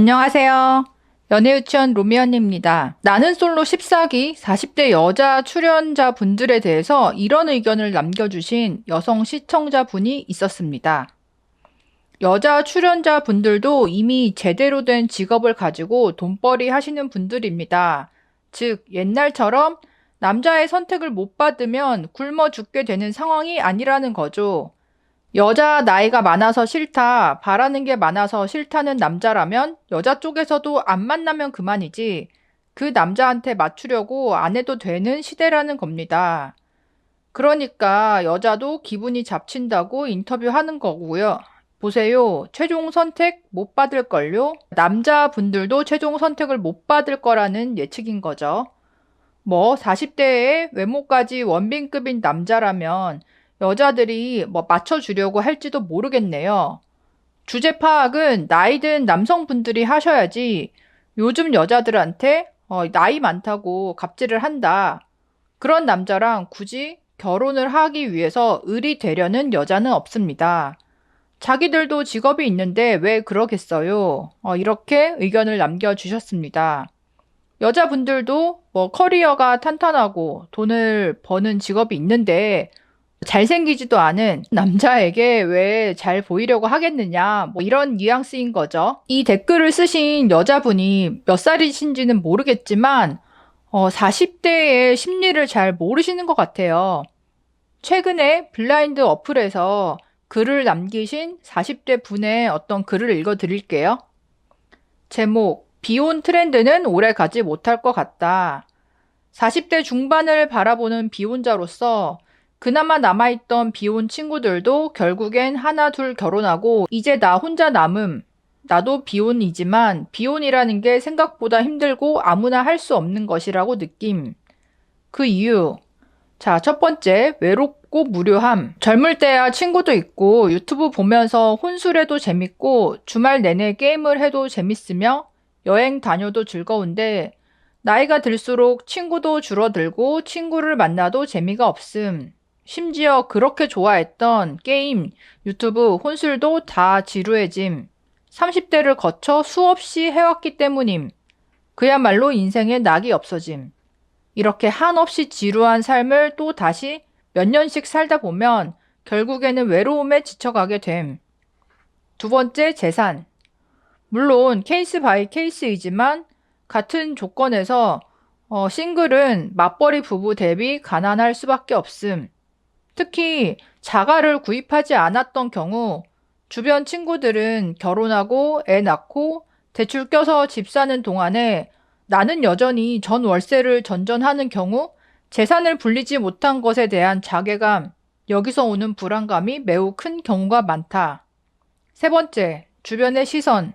안녕하세요. 연애유치원 로미언입니다. 나는 솔로 14기 40대 여자 출연자 분들에 대해서 이런 의견을 남겨주신 여성 시청자 분이 있었습니다. 여자 출연자 분들도 이미 제대로 된 직업을 가지고 돈벌이 하시는 분들입니다. 즉, 옛날처럼 남자의 선택을 못 받으면 굶어 죽게 되는 상황이 아니라는 거죠. 여자 나이가 많아서 싫다, 바라는 게 많아서 싫다는 남자라면 여자 쪽에서도 안 만나면 그만이지. 그 남자한테 맞추려고 안 해도 되는 시대라는 겁니다. 그러니까 여자도 기분이 잡친다고 인터뷰하는 거고요. 보세요. 최종 선택 못 받을걸요? 남자분들도 최종 선택을 못 받을 거라는 예측인 거죠. 뭐 40대에 외모까지 원빈급인 남자라면 여자들이 뭐 맞춰주려고 할지도 모르겠네요. 주제 파악은 나이든 남성분들이 하셔야지 요즘 여자들한테 어, 나이 많다고 갑질을 한다. 그런 남자랑 굳이 결혼을 하기 위해서 을이 되려는 여자는 없습니다. 자기들도 직업이 있는데 왜 그러겠어요? 어, 이렇게 의견을 남겨주셨습니다. 여자분들도 뭐 커리어가 탄탄하고 돈을 버는 직업이 있는데 잘생기지도 않은 남자에게 왜 잘 보이려고 하겠느냐, 뭐 이런 뉘앙스인 거죠. 이 댓글을 쓰신 여자분이 몇 살이신지는 모르겠지만, 어, 40대의 심리를 잘 모르시는 것 같아요. 최근에 블라인드 어플에서 글을 남기신 40대 분의 어떤 글을 읽어 드릴게요. 제목, 비혼 트렌드는 오래 가지 못할 것 같다. 40대 중반을 바라보는 비혼자로서 그나마 남아있던 비혼 친구들도 결국엔 하나 둘 결혼하고 이제 나 혼자 남음. 나도 비혼이지만 비혼이라는 게 생각보다 힘들고 아무나 할 수 없는 것이라고 느낌. 그 이유. 자, 첫 번째, 외롭고 무료함. 젊을 때야 친구도 있고 유튜브 보면서 혼술해도 재밌고 주말 내내 게임을 해도 재밌으며 여행 다녀도 즐거운데 나이가 들수록 친구도 줄어들고 친구를 만나도 재미가 없음. 심지어 그렇게 좋아했던 게임, 유튜브, 혼술도 다 지루해짐. 30대를 거쳐 수없이 해왔기 때문임. 그야말로 인생에 낙이 없어짐. 이렇게 한없이 지루한 삶을 또 다시 몇 년씩 살다 보면 결국에는 외로움에 지쳐가게 됨. 두 번째, 재산. 물론 케이스 바이 케이스이지만 같은 조건에서 어, 싱글은 맞벌이 부부 대비 가난할 수밖에 없음. 특히 자가를 구입하지 않았던 경우 주변 친구들은 결혼하고 애 낳고 대출 껴서 집 사는 동안에 나는 여전히 전 월세를 전전하는 경우 재산을 불리지 못한 것에 대한 자괴감, 여기서 오는 불안감이 매우 큰 경우가 많다. 세 번째, 주변의 시선.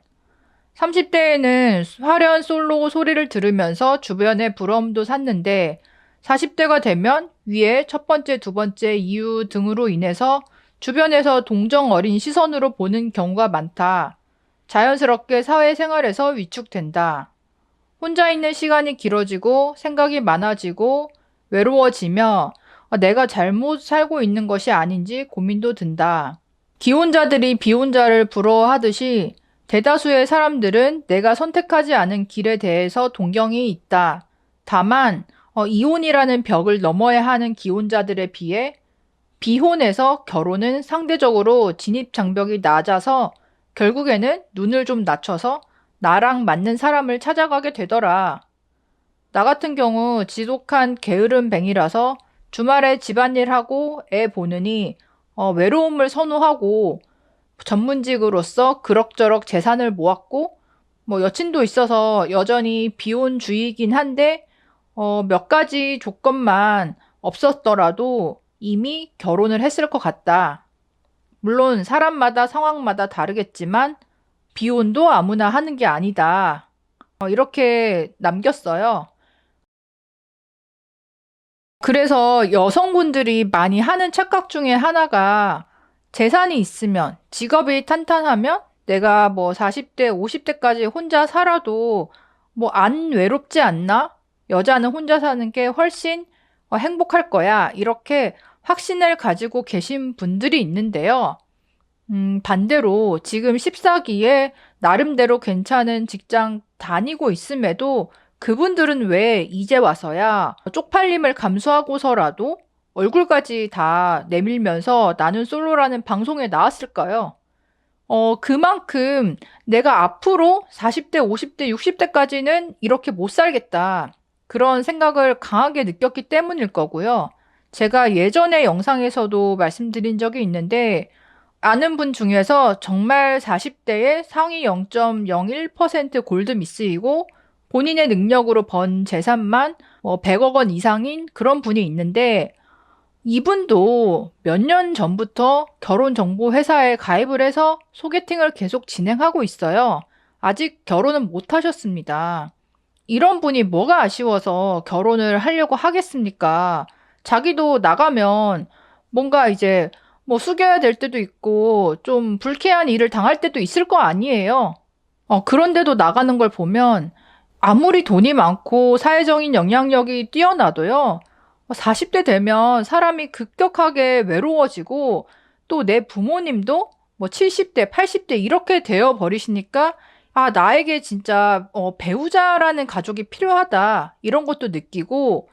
30대에는 화려한 솔로 소리를 들으면서 주변의 부러움도 샀는데 40대가 되면 위에 첫 번째, 두 번째 이유 등으로 인해서 주변에서 동정 어린 시선으로 보는 경우가 많다. 자연스럽게 사회생활에서 위축된다. 혼자 있는 시간이 길어지고 생각이 많아지고 외로워지며 내가 잘못 살고 있는 것이 아닌지 고민도 든다. 기혼자들이 비혼자를 부러워하듯이 대다수의 사람들은 내가 선택하지 않은 길에 대해서 동경이 있다. 다만 어, 이혼이라는 벽을 넘어야 하는 기혼자들에 비해 비혼에서 결혼은 상대적으로 진입 장벽이 낮아서 결국에는 눈을 좀 낮춰서 나랑 맞는 사람을 찾아가게 되더라. 나 같은 경우 지독한 게으름뱅이라서 주말에 집안일하고 애 보느니 어, 외로움을 선호하고 전문직으로서 그럭저럭 재산을 모았고 뭐 여친도 있어서 여전히 비혼주의이긴 한데 어, 몇 가지 조건만 없었더라도 이미 결혼을 했을 것 같다. 물론 사람마다 상황마다 다르겠지만 비혼도 아무나 하는 게 아니다. 어, 이렇게 남겼어요. 그래서 여성분들이 많이 하는 착각 중에 하나가 재산이 있으면 직업이 탄탄하면 내가 뭐 40대, 50대까지 혼자 살아도 뭐 안 외롭지 않나? 여자는 혼자 사는 게 훨씬 어, 행복할 거야. 이렇게 확신을 가지고 계신 분들이 있는데요. 음, 반대로 지금 14기에 나름대로 괜찮은 직장 다니고 있음에도 그분들은 왜 이제 와서야 쪽팔림을 감수하고서라도 얼굴까지 다 내밀면서 나는 솔로라는 방송에 나왔을까요? 어, 그만큼 내가 앞으로 40대, 50대, 60대까지는 이렇게 못 살겠다. 그런 생각을 강하게 느꼈기 때문일 거고요. 제가 예전에 영상에서도 말씀드린 적이 있는데, 아는 분 중에서 정말 40대에 상위 0.01% 골드 미스이고, 본인의 능력으로 번 재산만 뭐 100억 원 이상인 그런 분이 있는데, 이분도 몇 년 전부터 결혼정보회사에 가입을 해서 소개팅을 계속 진행하고 있어요. 아직 결혼은 못 하셨습니다. 이런 분이 뭐가 아쉬워서 결혼을 하려고 하겠습니까? 자기도 나가면 뭔가 이제 뭐 숙여야 될 때도 있고 좀 불쾌한 일을 당할 때도 있을 거 아니에요. 어, 그런데도 나가는 걸 보면 아무리 돈이 많고 사회적인 영향력이 뛰어나도요. 40대 되면 사람이 급격하게 외로워지고 또 내 부모님도 뭐 70대, 80대 이렇게 되어 버리시니까 아, 나에게 진짜 어, 배우자라는 가족이 필요하다. 이런 것도 느끼고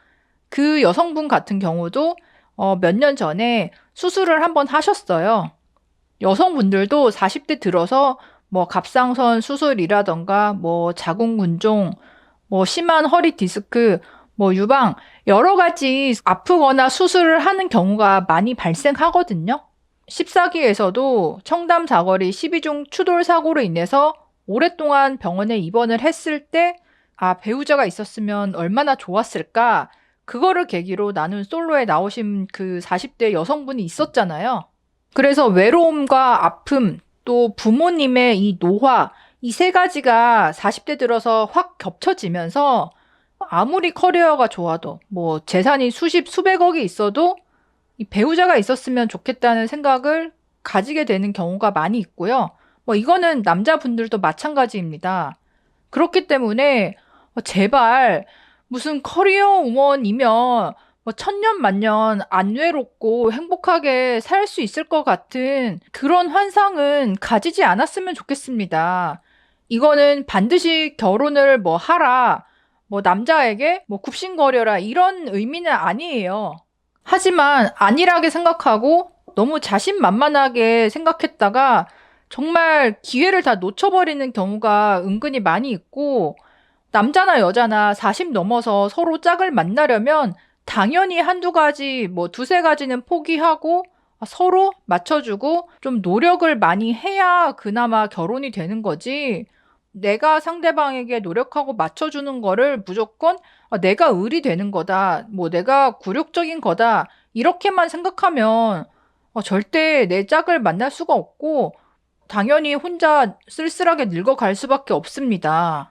그 여성분 같은 경우도 어, 몇 년 전에 수술을 한번 하셨어요. 여성분들도 40대 들어서 뭐 갑상선 수술이라던가 뭐 자궁근종, 뭐 심한 허리 디스크, 뭐 유방 여러 가지 아프거나 수술을 하는 경우가 많이 발생하거든요. 14기에서도 청담 사거리 12중 추돌 사고로 인해서 오랫동안 병원에 입원을 했을 때, 아, 배우자가 있었으면 얼마나 좋았을까? 그거를 계기로 나는 솔로에 나오신 그 40대 여성분이 있었잖아요. 그래서 외로움과 아픔, 또 부모님의 이 노화, 이 세 가지가 40대 들어서 확 겹쳐지면서 아무리 커리어가 좋아도 뭐 재산이 수십, 수백억이 있어도 이 배우자가 있었으면 좋겠다는 생각을 가지게 되는 경우가 많이 있고요. 뭐 이거는 남자분들도 마찬가지입니다. 그렇기 때문에 어, 제발 무슨 커리어 우먼이면 뭐 천년 만년 안 외롭고 행복하게 살 수 있을 것 같은 그런 환상은 가지지 않았으면 좋겠습니다. 이거는 반드시 결혼을 뭐 하라, 뭐 남자에게 뭐 굽신거려라 이런 의미는 아니에요. 하지만 안일하게 생각하고 너무 자신만만하게 생각했다가 정말 기회를 다 놓쳐버리는 경우가 은근히 많이 있고, 남자나 여자나 40 넘어서 서로 짝을 만나려면 당연히 한두 가지, 뭐 두세 가지는 포기하고 서로 맞춰주고 좀 노력을 많이 해야 그나마 결혼이 되는 거지. 내가 상대방에게 노력하고 맞춰주는 거를 무조건 내가 을이 되는 거다. 뭐 내가 굴욕적인 거다. 이렇게만 생각하면 어, 절대 내 짝을 만날 수가 없고 당연히 혼자 쓸쓸하게 늙어갈 수밖에 없습니다.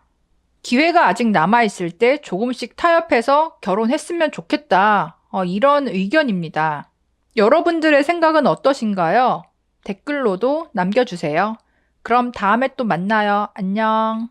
기회가 아직 남아있을 때 조금씩 타협해서 결혼했으면 좋겠다. 어, 이런 의견입니다. 여러분들의 생각은 어떠신가요? 댓글로도 남겨주세요. 그럼 다음에 또 만나요. 안녕.